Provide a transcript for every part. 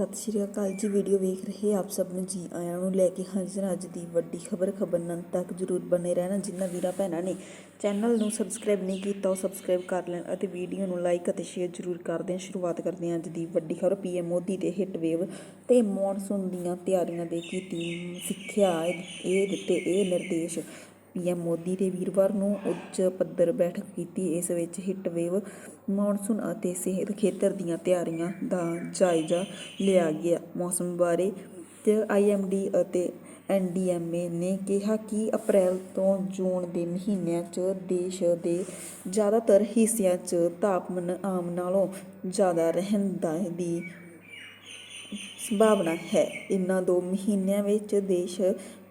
ਸਤਿ ਸ਼੍ਰੀ ਅਕਾਲ ਜੀ। ਵੀਡੀਓ ਵੇਖ ਰਹੇ ਆਪ ਸਭ ਨੂੰ ਜੀ ਆਇਆਂ ਨੂੰ ਲੈ ਕੇ। ਹਾਜ਼ਰ ਅੱਜ ਦੀ ਵੱਡੀ ਖਬਰ ਖਬਰ ਨੰਤ ਤੱਕ ਜਰੂਰ ਬਨੇ ਰਹਿਣਾ। ਜਿਨ੍ਹਾਂ ਵੀਰਾਂ ਭੈਣਾਂ ਨੇ ਚੈਨਲ ਨੂੰ ਸਬਸਕ੍ਰਾਈਬ ਨਹੀਂ ਕੀਤਾ, ਉਹ ਸਬਸਕ੍ਰਾਈਬ ਕਰ ਲੈਣ ਅਤੇ ਵੀਡੀਓ ਨੂੰ ਲਾਈਕ ਅਤੇ ਸ਼ੇਅਰ ਜਰੂਰ ਕਰ ਦੇਣ ਸ਼ੁਰੂਆਤ ਕਰਦੇ ਹਾਂ ਅੱਜ ਦੀ ਵੱਡੀ ਖਬਰ। ਪੀਐਮ ਮੋਦੀ ਦੇ ਹਿੱਟ ਵੇਵ ਤੇ ਮੌਨਸੂਨ ਦੀਆਂ ਤਿਆਰੀਆਂ ਦੇ ਕੀਤੀ ਸਿੱਖਿਆ, ਇਹ ਦਿੱਤੇ ਇਹ ਨਿਰਦੇਸ਼। ਪੀਐਮ ਮੋਦੀ ਨੇ ਵੀਰਵਾਰ ਨੂੰ ਉੱਚ ਪੱਧਰ ਬੈਠਕ ਕੀਤੀ। ਇਸ ਵਿੱਚ ਹੀਟਵੇਵ ਮੌਨਸੂਨ ਅਤੇ ਸਿਹਤ ਖੇਤਰ ਦੀਆਂ ਤਿਆਰੀਆਂ ਦਾ ਜਾਇਜ਼ਾ ਲਿਆ ਗਿਆ। ਮੌਸਮ ਬਾਰੇ ਤੇ ਆਈਐਮਡੀ ਅਤੇ ਐਨਡੀਐਮਏ ਨੇ ਕਿਹਾ ਕਿ ਅਪ੍ਰੈਲ ਤੋਂ ਜੂਨ ਦੇ ਮਹੀਨਿਆਂ 'ਚ ਦੇਸ਼ ਦੇ ਜ਼ਿਆਦਾਤਰ ਹਿੱਸਿਆਂ 'ਚ ਤਾਪਮਾਨ ਆਮ ਨਾਲੋਂ ਜ਼ਿਆਦਾ ਰਹਿਣ ਦਾ ਦੀ ਸੰਭਾਵਨਾ ਹੈ। ਇਨ੍ਹਾਂ ਦੋ ਮਹੀਨਿਆਂ ਵਿੱਚ ਦੇਸ਼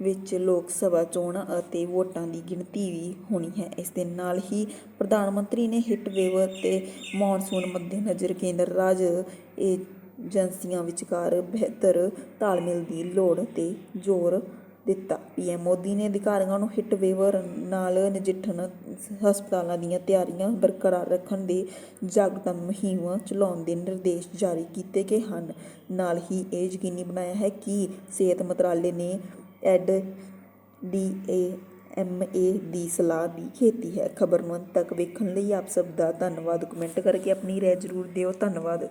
ਵਿੱਚ ਲੋਕ ਸਭਾ ਚੋਣਾਂ ਅਤੇ ਵੋਟਾਂ ਦੀ ਗਿਣਤੀ ਵੀ ਹੋਣੀ ਹੈ। ਇਸ ਦੇ ਨਾਲ ਹੀ ਪ੍ਰਧਾਨ ਮੰਤਰੀ ਨੇ ਹਿੱਟ ਵੇਵ ਤੇ ਮੌਨਸੂਨ ਮੱਦੇਨਜ਼ਰ ਕੇਂਦਰ ਰਾਜ ਏਜੰਸੀਆਂ ਵਿਚਕਾਰ ਬਿਹਤਰ ਤਾਲਮੇਲ ਦੀ ਲੋੜ ਤੇ ਜ਼ੋਰ ਦਿੱਤਾ। ਪੀਐਮ ਮੋਦੀ ਨੇ ਅਧਿਕਾਰੀਆਂ ਨੂੰ ਹਿੱਟ ਵੇਵਰ ਨਾਲ ਨਜਿੱਠਣ, ਹਸਪਤਾਲਾਂ ਦੀਆਂ ਤਿਆਰੀਆਂ ਬਰਕਰਾਰ ਰੱਖਣ ਦੇ ਜਾਗਰੂਕਤਾ ਮੁਹਿੰਮ ਚਲਾਉਣ ਦੇ ਨਿਰਦੇਸ਼ ਜਾਰੀ ਕੀਤੇ ਗਏ ਹਨ। ਨਾਲ ਹੀ ਇਹ ਯਕੀਨੀ ਬਣਾਇਆ ਹੈ ਕਿ ਸਿਹਤ ਮੰਤਰਾਲੇ ਨੇ ਐਡ ਡੀ ਏ ਐਮ ਏ ਦੀ ਸਲਾਹ ਦੀ ਖੇਤੀ ਹੈ। ਖਬਰ ਨੂੰ ਅੰਤ ਤੱਕ ਵੇਖਣ ਲਈ ਆਪ ਸਭ ਦਾ ਧੰਨਵਾਦ। ਕਮੈਂਟ ਕਰਕੇ ਆਪਣੀ ਰਾਏ ਜ਼ਰੂਰ ਦਿਓ। ਧੰਨਵਾਦ।